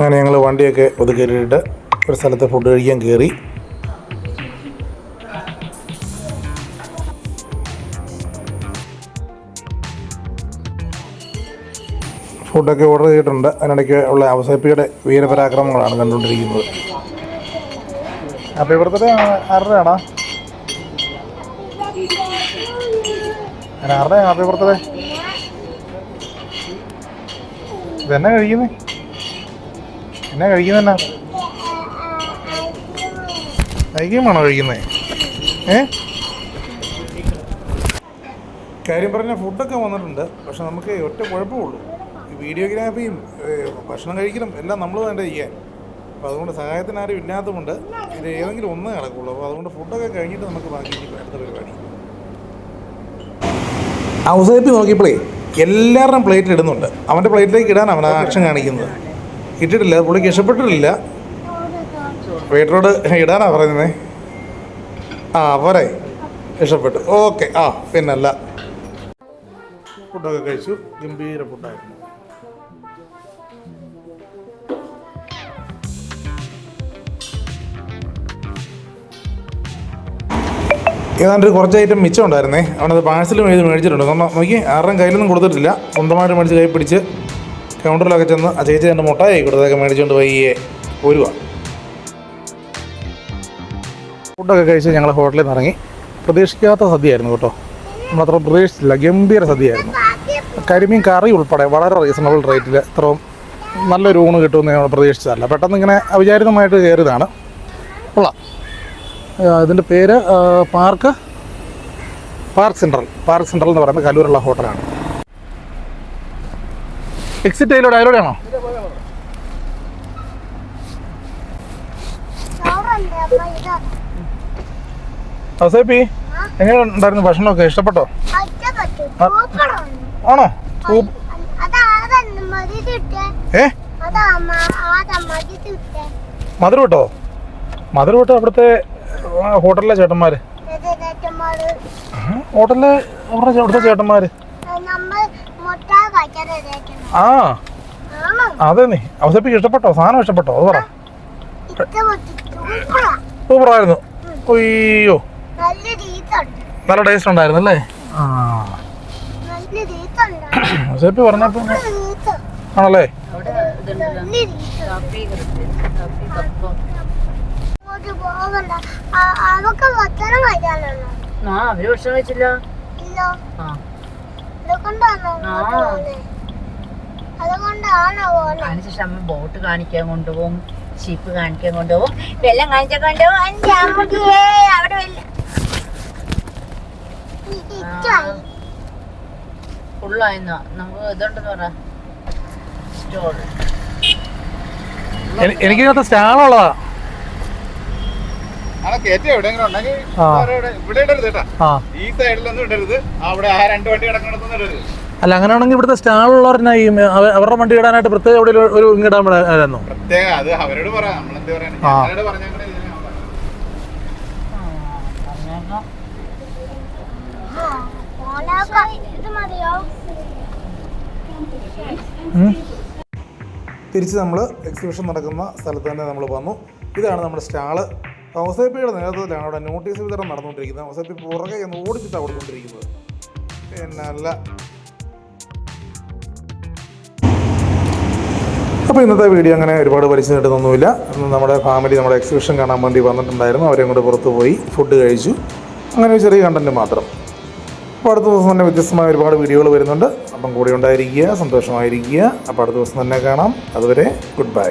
അങ്ങനെ ഞങ്ങൾ വണ്ടിയൊക്കെ ഒതുക്കിയിട്ടിട്ട് ഒരു സ്ഥലത്ത് ഫുഡ് കഴിക്കാൻ കയറി ഫുഡൊക്കെ ഓർഡർ ചെയ്തിട്ടുണ്ട്. അതിനിടയ്ക്ക് ഉള്ള അവസരപ്പിയുടെ വീരപരാക്രമങ്ങളാണ് കണ്ടുകൊണ്ടിരിക്കുന്നത്. അപ്പോൾ ഇവിടുത്തെ ആരുടെയാണോ ആരുടെ? ഹാപ്പി ബർത്ത്ഡേ ഇതെന്നെ കഴിക്കുന്നേ? എന്നാ കഴിക്കുന്നെന്നാ? ഐക്യമാണോ കഴിക്കുന്നത് ഏ? കാര്യം പറഞ്ഞ ഫുഡൊക്കെ വന്നിട്ടുണ്ട്. പക്ഷെ നമുക്ക് ഒറ്റ കുഴപ്പമുള്ളൂ ഈ വീഡിയോഗ്രാഫിയും ഭക്ഷണം കഴിക്കലും എല്ലാം നമ്മൾ തന്നെ ചെയ്യാൻ. അപ്പോൾ അതുകൊണ്ട് സഹായത്തിന് ആരും ഇല്ലാത്തതുകൊണ്ട് ഇത് ഏതെങ്കിലും ഒന്നേ നടക്കുള്ളൂ. അപ്പോൾ അതുകൊണ്ട് ഫുഡൊക്കെ കഴിഞ്ഞിട്ട് നമുക്ക് ബാക്കി അടുത്ത പരിപാടി. ഔസേപ്പി നോക്കിയപ്പോഴേ എല്ലാവരുടെയും പ്ലേറ്റിൽ ഇടുന്നുണ്ട്. അവന്റെ പ്ലേറ്റിലേക്ക് ഇടാൻ അവൻ ആക്ഷൻ കാണിക്കുന്നത്. ഇട്ടിട്ടില്ല പുള്ളിക്ക് ഇഷ്ടപ്പെട്ടിട്ടില്ല. വീട്ടിലോട് ഇടാനാ പറയുന്നത് ആ പോരെ. ഇഷ്ടപ്പെട്ടു. ഓക്കെ ആ പിന്നല്ല. ഫുഡൊക്കെ കഴിച്ചു. ഗംഭീര ഫുഡായിരുന്നു ഏതാണ്ട് കുറച്ച് ഐറ്റം മിച്ചം ഉണ്ടായിരുന്നേ. അവനത് പാഴ്സലും എഴുതി മേടിച്ചിട്ടുണ്ട്. കാരണം നോക്കി. ആരുടെയും കയ്യിലൊന്നും കൊടുത്തിട്ടില്ല. സ്വന്തമായിട്ട് മേടിച്ച് കൈ പിടിച്ച് കൗണ്ടറിലൊക്കെ ചെന്ന് ആ ചേച്ചി തന്നെ മുട്ടായി കൊടുത്തൊക്കെ മേടിച്ചുകൊണ്ട് പയ്യെ പോരുക ഫുഡൊക്കെ കഴിച്ച് ഞങ്ങൾ ഹോട്ടലിൽ നിന്ന് ഇറങ്ങി. പ്രതീക്ഷിക്കാത്ത സദ്യയായിരുന്നു കേട്ടോ. നമ്മളത്ര പ്രതീക്ഷിച്ചില്ല. ഗംഭീര സദ്യയായിരുന്നു. കരിമീൻ കറി ഉൾപ്പെടെ വളരെ റീസണബിൾ റേറ്റിൽ ഇത്രയും നല്ലൊരു ഊണ് കിട്ടുമെന്ന് ഞങ്ങൾ പ്രതീക്ഷിച്ചതല്ല. പെട്ടെന്ന് ഇങ്ങനെ അവിചാരിതമായിട്ട് കയറിയതാണ്. കൊള്ളാം. ഇതിന്റെ പേര് park? Park central. Park central എന്ന് പറയുന്നത് കല്ലൂരുള്ള ഹോട്ടലാണ്. എക്സിറ്റ് അതിലൂടെ അതിലൂടെയാണോ ഔസേപ്പി എങ്ങനെ ഉണ്ടായിരുന്നു ഭക്ഷണമൊക്കെ? ഇഷ്ടപ്പെട്ടോ? ആണോ? ഏ? മധുരം വിട്ടോ മധുരം വിട്ടോ അവിടുത്തെ ഹോട്ടലിലെ ചേട്ടന്മാര്? ഹോട്ടലിലെ അവിടുത്തെ ചേട്ടന്മാര്? ആ. അതെ നീ. ഇഷ്ടപ്പെട്ടോ? സാധനം ഇഷ്ടപ്പെട്ടോ? അത് പറ. സൂപ്പറാ സൂപ്പറായിരുന്നു. അയ്യോ. നല്ല ടേസ്റ്റ് ഉണ്ടായിരുന്നു അല്ലേ? ആ. നല്ല രീതിയുണ്ട് ഔസേപ്പി പറഞ്ഞപ്പോൾ നല്ല രീതി ആണല്ലേ? അവക്ക് ഭക്ഷണം ആ അവർ ഭക്ഷണം കഴിച്ചില്ല. ഇല്ല. ആ. അതിനുശേഷം അമ്മ ബോട്ട് കാണിക്കാൻ കൊണ്ടുപോകും ഷീപ്പ് കാണിക്കാൻ കൊണ്ടുപോകും വെള്ളം കാണിച്ചാൽ കൊണ്ടുപോകും. അവിടെ ഫുള്ളായിരുന്നോ നമുക്ക് ഇതുണ്ടെന്ന് പറ. സ്റ്റോൾ എനിക്ക് സ്റ്റാളുള്ളതാ ഇടരുത് ഈ സൈഡിലൊന്നും ഇടരുത്. അവിടെ ആ രണ്ട് വണ്ടി കിടക്കണതൊന്നും ഇടരുത്. അല്ല അങ്ങനെയാണെങ്കിൽ ഇവിടുത്തെ സ്റ്റാൾ ഉള്ളവരനായി അവ- അവരുടെ വണ്ടി ഇടാനായിട്ട് പ്രത്യേകം എവിടെ ഒരു ഇങ്ങിടാൻ വിടായിരുന്നു പ്രത്യേകം അത് അവരോട് പറയാം. തിരിച്ച് നമ്മൾ എക്സിബിഷൻ നടക്കുന്ന സ്ഥലത്ത് തന്നെ നമ്മൾ വന്നു. ഇതാണ് നമ്മുടെ സ്റ്റാൾ. ഹൗസേപ്പിയുടെ നേതൃത്വത്തിലാണ് അവിടെ നോട്ടീസ് വിതരണം നടന്നുകൊണ്ടിരിക്കുന്നത്. ഹൗസേപ്പി പുറകെ ഒന്ന് ഓടിച്ചിട്ടാണ് കൊടുത്തുകൊണ്ടിരിക്കുന്നത് പിന്നെ അല്ല അപ്പോൾ ഇന്നത്തെ വീഡിയോ അങ്ങനെ ഒരുപാട് പരിചയം കിട്ടുന്നൊന്നുമില്ല നമ്മുടെ ഫാമിലി നമ്മുടെ എക്സിബിഷൻ കാണാൻ വേണ്ടി വന്നിട്ടുണ്ടായിരുന്നു. അവരെ കൂടെ പുറത്ത് പോയി ഫുഡ് കഴിച്ചു. അങ്ങനെ ഒരു ചെറിയ കണ്ടന്റ് മാത്രം. അപ്പോൾ അടുത്ത ദിവസം തന്നെ വ്യത്യസ്തമായ ഒരുപാട് വീഡിയോകൾ വരുന്നുണ്ട്. അപ്പം കൂടെ ഉണ്ടായിരിക്കുക സന്തോഷമായിരിക്കുക. അപ്പോൾ അടുത്ത ദിവസം തന്നെ കാണാം. അതുവരെ ഗുഡ് ബൈ